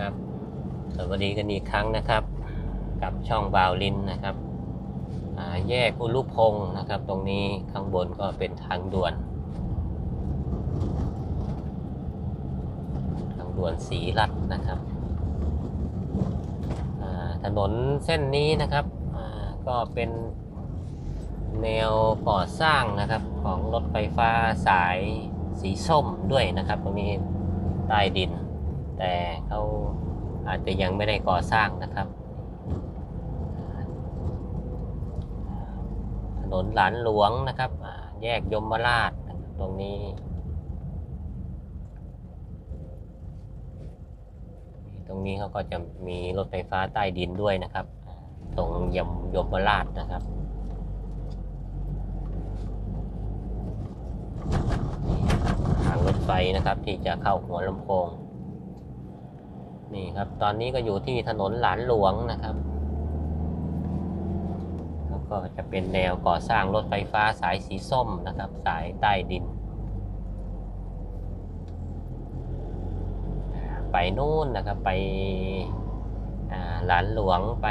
ครับสวัสดีกันอีกครั้งนะครับ กับช่องบาวลินนะครับแยกอุลุพงศ์นะครับ ตรงนี้ข้างบนก็เป็นทางด่วน ทางด่วนสีรัตนะครับถนนเส้นนี้นะครับก็เป็นแนวก่อสร้างนะครับของรถไฟฟ้าสายสีส้มด้วยนะครับ ตรงนี้ใต้ดิน แต่เขาอาจจะยังไม่ได้ก่อสร้างนะครับ ถนนหลานหลวงนะครับ แยกยมราชนะครับตรงนี้ ตรงนี้เขาก็จะมีรถไฟฟ้าใต้ดินด้วยนะครับ ตรงยมยมราชนะครับทางรถไฟนะครับที่จะเข้าหัวลำโพง นี่ครับ ตอนนี้ก็อยู่ที่ถนนหลานหลวงนะครับ แล้วก็จะเป็นแนวก่อสร้างรถไฟฟ้าสายสีส้มนะครับ สายใต้ดิน ไปนู่นนะครับไปหลานหลวงไป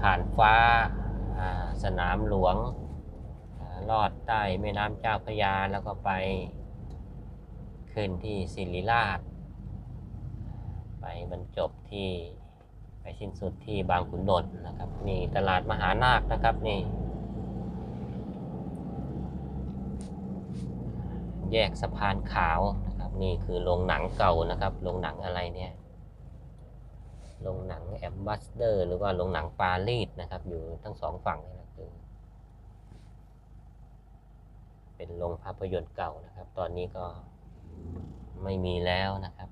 ผ่านฟ้าสนามหลวงลอดใต้แม่น้ำเจ้าพระยาแล้วก็ไปขึ้นที่ศิริราช ไปบรรจบที่ไปสิ้นสุดที่บางขุนนนท์นะครับนี่ตลาดมหานาคนะครับนี่ แยกสะพานขาวนะครับนี่คือโรงหนังเก่านะครับโรงหนังอะไรเนี่ยโรงหนังแอมบัสเดอร์หรือว่าโรงหนังปารีสนะครับ อยู่ทั้งสองฝั่งนี่นะคือเป็นโรงภาพยนตร์เก่านะครับ ตอนนี้ก็ไม่มีแล้วนะครับ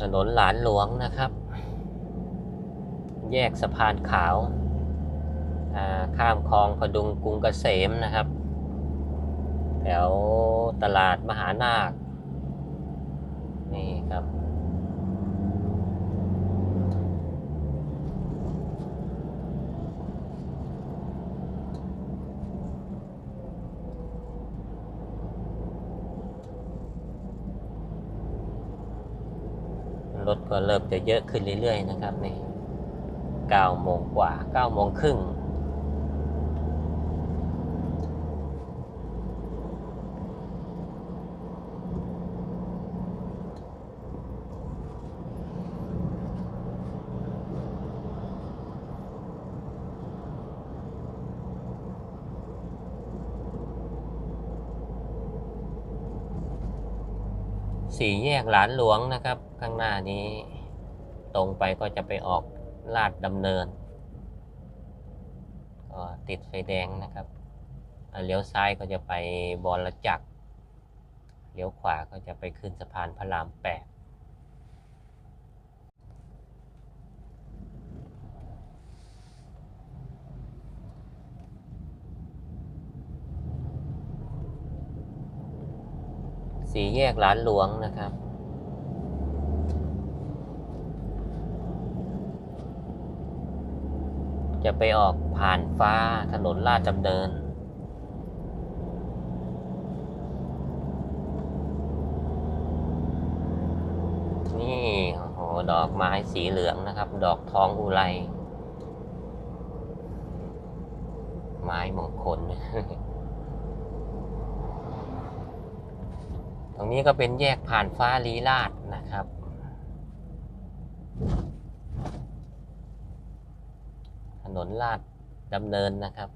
ถนนหลานหลวงนะครับ แยกสะพานขาวาข้ามคลองพดุงกรุงเกษมนะครับ แถวตลาดมหานาค นี่ครับ รถก็เริ่มจะเยอะขึ้นเรื่อยๆนะครับใน9โมงกว่า9โมงครึ่ง สี่แยกหลานหลวงนะครับ ข้างหน้านี้ ตรงไปก็จะไปออกลาดดำเนินก็ติดไฟแดงนะครับเลี้ยวซ้ายก็จะไปบอลจักรเลี้ยวขวาก็จะไปขึ้นสะพานพระรามแปด สี่แยกหลานหลวงนะครับ จะไปออกผ่านฟ้าถนนลาดดำเนิน นี่โอ้โหดอกไม้สีเหลืองนะครับ ดอกทองอุไร ไม้มงคล ต รงนี้ก็เป็นแยกผ่านฟ้าลีลาดนะครับ ถนนลาดดำเนินนะครับ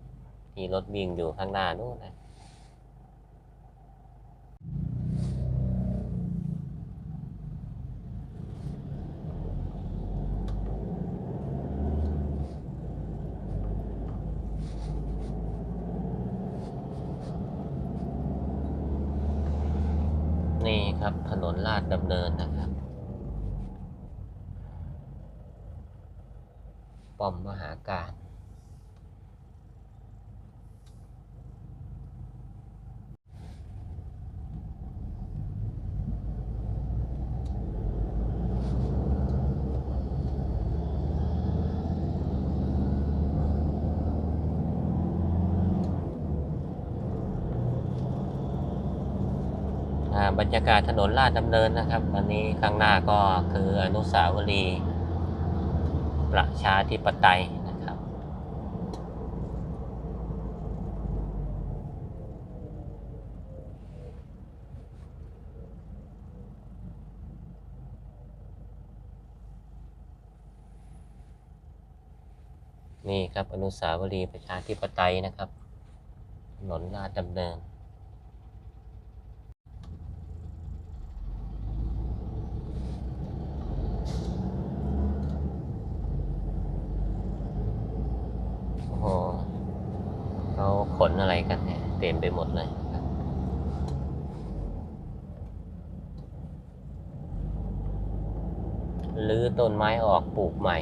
ที่รถวิ่งอยู่ข้างหน้านู้นนะ นี่ครับ ถ นลาดดำเนินนะครับ ป้อมมหาการ บรรยากาศถนนลาดดำเนินนะครับวันนี้ข้างหน้าก็คืออนุสาวรีย์ประชาธิปไตยนะครับ นี่ครับอนุสาวรีย์ประชาธิปไตยนะครับถนนลาดดำเนิน โอ้โห เขาขนอะไรกันเนี่ยเต็มไปหมดเลยครับรื้อต้นไม้ออกปลูกใหม่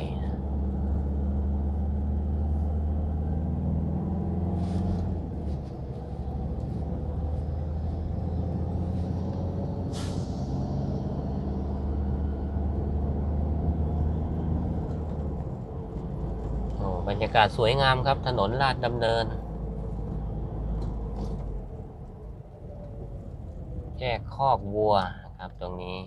โอ้บรรยากาศสวยงามครับถนนลาดดำเนิน แยกคอกวัวนะครับตรงนี้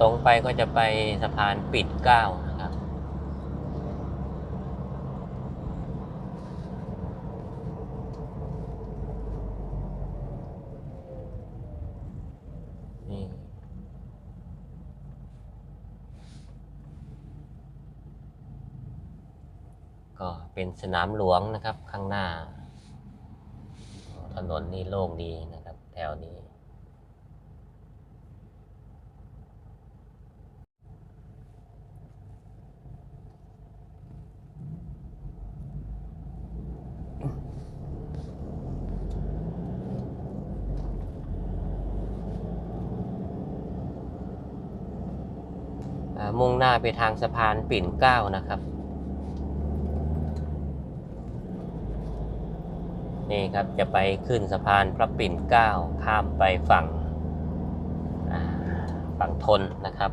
ตรงไปก็จะไปสะพานปิดเก้านะครับ นี่ก็เป็นสนามหลวงนะครับข้างหน้า ถนนนี่โล่งดีนะครับ แถวนี้ มุ่งหน้าไปทางสะพานปิ่นเกล้านะครับ นี่ครับจะไปขึ้นสะพานพระปิ่นเกล้าข้ามไปฝั่งฝั่งทนนะครับ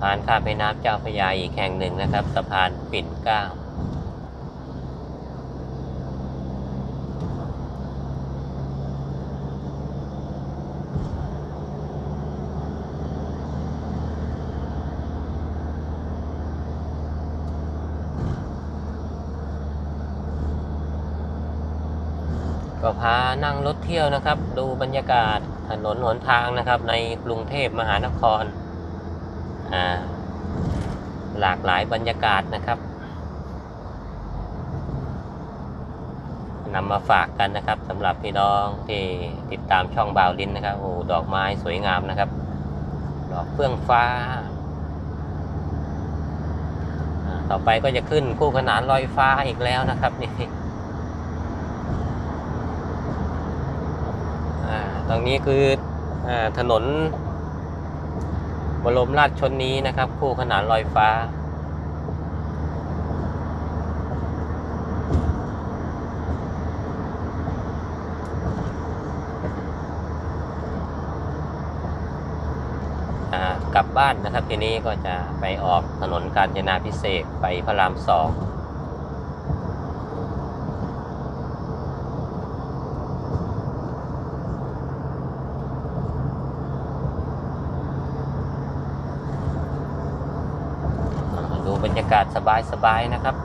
พานข้ามแม่น้ำเจ้าพระยาอีกแห่งหนึ่งนะครับ สะพานปิ่นเกล้าก็พานั่งรถเที่ยวนะครับ ดูบรรยากาศถนนหนทางนะครับในกรุงเทพมหานคร หลากหลายบรรยากาศนะครับนำมาฝากกันนะครับสำหรับพี่น้องที่ติดตามช่องบ่าวลินนะครับโอ้ดอกไม้สวยงามนะครับ ดอกเฟื่องฟ้า ต่อไปก็จะขึ้นคู่ขนานลอยฟ้าอีกแล้วนะครับนี่ตรงนี้คืออถนน บรมราชชนนี้นะครับ คู่ขนานลอยฟ้าอ่ากลับบ้านนะครับทีนี้ก็จะไปออกถนนกาญจนาพิเศษไปพระรามสอง ดูบรรยากาศสบายๆนะครับ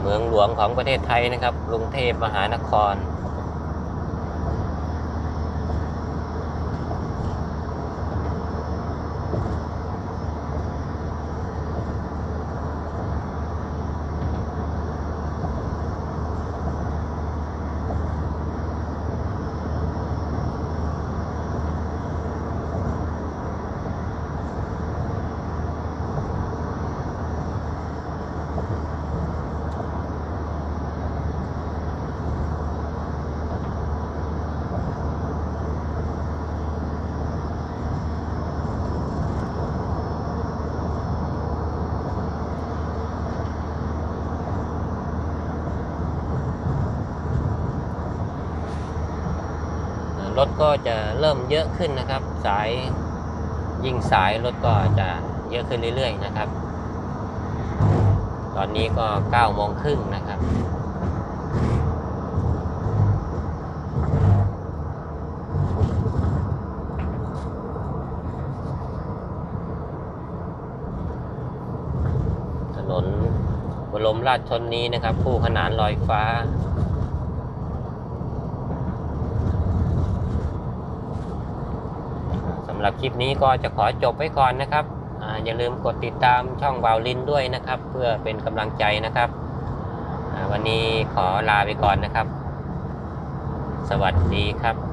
เมืองหลวงของประเทศไทยนะครับกรุงเทพมหานคร ถก็จะเริ่มเยอะขึ้นนะครับ สายยิ่งสายรถก็จะเยอะขึ้นเรื่อยๆนะครับ ตอนนี้ก็9โมงครึ่งนะครับถนนบรมราชชนนี้นะครับ คู่ขนานลอยฟ้า สำ หรับคลิปนี้ก็จะขอจบไว้ก่อนนะครับออย่าลืมกดติดตามช่องวาวลินด้วยนะครับ เพื่อเป็นกำลังใจนะครับ วันนี้ขอลาไปก่อนนะครับ สวัสดีครับ